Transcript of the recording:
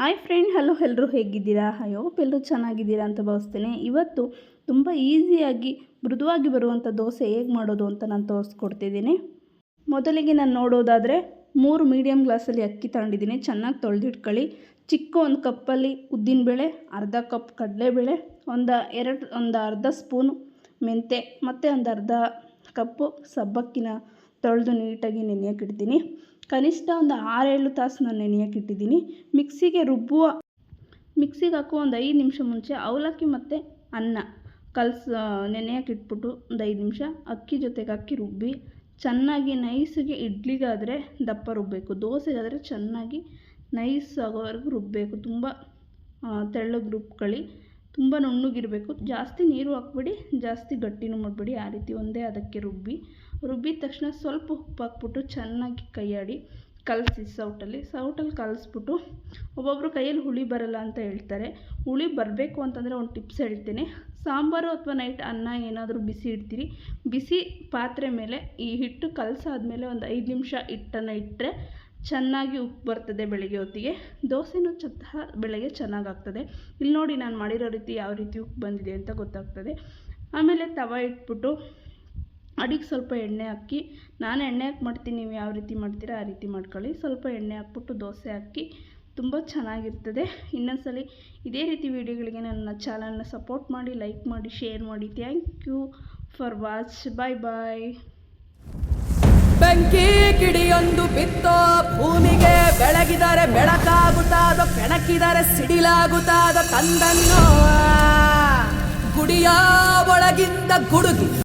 Hi friend, hello ಎಲ್ಲರೂ ಹೇಗಿದ್ದೀರಾ? ಅಯ್ಯೋ ಎಲ್ಲರೂ ಚೆನ್ನಾಗಿದ್ದೀರಾ ಅಂತ ಭಾವಿಸ್ತೇನೆ. ಇವತ್ತು ತುಂಬ ಈಸಿಯಾಗಿ, ಮೃದುವಾಗಿ ಬರುವಂಥ ದೋಸೆ ಹೇಗೆ ಮಾಡೋದು ಅಂತ ನಾನು ತೋರಿಸ್ಕೊಡ್ತಿದ್ದೀನಿ. ಮೊದಲಿಗೆ ನಾನು ನೋಡೋದಾದರೆ, ಮೂರು ಮೀಡಿಯಮ್ ಗ್ಲಾಸಲ್ಲಿ ಅಕ್ಕಿ ತಗೊಂಡಿದ್ದೀನಿ. ಚೆನ್ನಾಗಿ ತೊಳೆದಿಟ್ಕೊಳ್ಳಿ. ಚಿಕ್ಕ ಒಂದು ಕಪ್ಪಲ್ಲಿ ಉದ್ದಿನಬೇಳೆ, ಅರ್ಧ ಕಪ್ ಕಡಲೆಬೇಳೆ, ಒಂದು ಎರಡು, ಒಂದು ಅರ್ಧ ಸ್ಪೂನು ಮೆಂತೆ ಮತ್ತು ಒಂದು ಅರ್ಧ ಕಪ್ಪು ಸಬ್ಬಕ್ಕಿನ ತೊಳೆದು ನೀಟಾಗಿ ನೆನೆಯೋಕೆ ಇಡ್ತೀನಿ. ಕನಿಷ್ಠ ಒಂದು ಆರೇಳು ತಾಸು ನಾನು ನೆನೆಯೋಕೆ ಇಟ್ಟಿದ್ದೀನಿ. ಮಿಕ್ಸಿಗೆ ರುಬ್ಬುವ, ಮಿಕ್ಸಿಗೆ ಹಾಕುವ ಒಂದು ಐದು ನಿಮಿಷ ಮುಂಚೆ ಅವಲಕ್ಕಿ ಮತ್ತು ಅನ್ನ ಕಲ್ಸ ನೆನೆಯೋಕೆ ಇಟ್ಬಿಟ್ಟು ಒಂದು ಐದು ನಿಮಿಷ ಅಕ್ಕಿ ಜೊತೆಗೆ ಹಾಕಿ ರುಬ್ಬಿ, ಚೆನ್ನಾಗಿ ನೈಸಿಗೆ ಇಡ್ಲಿಗಾದರೆ ದಪ್ಪ ರುಬ್ಬಬೇಕು. ದೋಸೆಗಾದರೆ ಚೆನ್ನಾಗಿ ನೈಸ್ ಆಗೋವರೆಗೂ ರುಬ್ಬಬೇಕು. ತುಂಬ ತೆಳ್ಳಗೆ ರುಬ್ಕೊಳ್ಳಿ. ತುಂಬ ನುಣ್ಣಗಿರಬೇಕು. ಜಾಸ್ತಿ ನೀರು ಹಾಕ್ಬೇಡಿ, ಜಾಸ್ತಿ ಗಟ್ಟಿನೂ ಮಾಡಬೇಡಿ. ಆ ರೀತಿ ಒಂದೇ ಅದಕ್ಕೆ ರುಬ್ಬಿ. ರುಬ್ಬಿದ ತಕ್ಷಣ ಸ್ವಲ್ಪ ಉಪ್ಪು ಹಾಕ್ಬಿಟ್ಟು ಚೆನ್ನಾಗಿ ಕೈಯಾಡಿ ಕಲಸಿ ಸೌಟಲ್ಲಿ. ಸೌಟಲ್ಲಿ ಕಲಸ್ಬಿಟ್ಟು ಒಬ್ಬೊಬ್ಬರು ಕೈಯಲ್ಲಿ ಹುಳಿ ಬರಲ್ಲ ಅಂತ ಹೇಳ್ತಾರೆ. ಹುಳಿ ಬರಬೇಕು ಅಂತಂದರೆ ಒಂದು ಟಿಪ್ಸ್ ಹೇಳ್ತೀನಿ. ಸಾಂಬಾರು ಅಥವಾ ನೈಟ್ ಅನ್ನ ಏನಾದರೂ ಬಿಸಿ ಇಡ್ತೀರಿ. ಬಿಸಿ ಪಾತ್ರೆ ಮೇಲೆ ಈ ಹಿಟ್ಟು ಕಲಸಾದ್ಮೇಲೆ ಒಂದು ಐದು ನಿಮಿಷ ಹಿಟ್ಟನ್ನು ಇಟ್ಟರೆ ಚೆನ್ನಾಗಿ ಉಪ್ಪು ಬರ್ತದೆ ಬೆಳಗ್ಗೆ ಹೊತ್ತಿಗೆ. ದೋಸೆನೂ ಸಹ ಬೆಳಗ್ಗೆ ಚೆನ್ನಾಗಾಗ್ತದೆ. ಇಲ್ಲಿ ನೋಡಿ ನಾನು ಮಾಡಿರೋ ರೀತಿ ಯಾವ ರೀತಿ ಉಪ್ಪು ಬಂದಿದೆ ಅಂತ ಗೊತ್ತಾಗ್ತದೆ. ಆಮೇಲೆ ತವ ಇಟ್ಬಿಟ್ಟು ಅಡಿಗೆ ಸ್ವಲ್ಪ ಎಣ್ಣೆ ಹಾಕಿ, ನಾನು ಎಣ್ಣೆ ಹಾಕಿ ಮಾಡ್ತೀನಿ, ನೀವು ಯಾವ ರೀತಿ ಮಾಡ್ತೀರಾ ಆ ರೀತಿ ಮಾಡ್ಕೊಳ್ಳಿ. ಸ್ವಲ್ಪ ಎಣ್ಣೆ ಹಾಕ್ಬಿಟ್ಟು ದೋಸೆ ಹಾಕಿ, ತುಂಬ ಚೆನ್ನಾಗಿರ್ತದೆ. ಇನ್ನೊಂದ್ಸಲಿ ಇದೇ ರೀತಿ ವೀಡಿಯೋಗಳಿಗೆ ನನ್ನ ಚಾನಲ್ನ ಸಪೋರ್ಟ್ ಮಾಡಿ, ಲೈಕ್ ಮಾಡಿ, ಶೇರ್ ಮಾಡಿ. Thank you for watch. Bye bye. ಬೆಂಕಿ ಕಿಡಿಯೊಂದು ಬಿತ್ತೋ ಬೆಳಕಾಗುತ್ತಾದೋ ಕೆಣಕಿದರೆ ಸಿಡಿಲಾಗುತ್ತಾದ ತಂದನ್ನೋ ಗುಡಿಯ ಒಳಗಿಂದ ಗುಡುಗಿ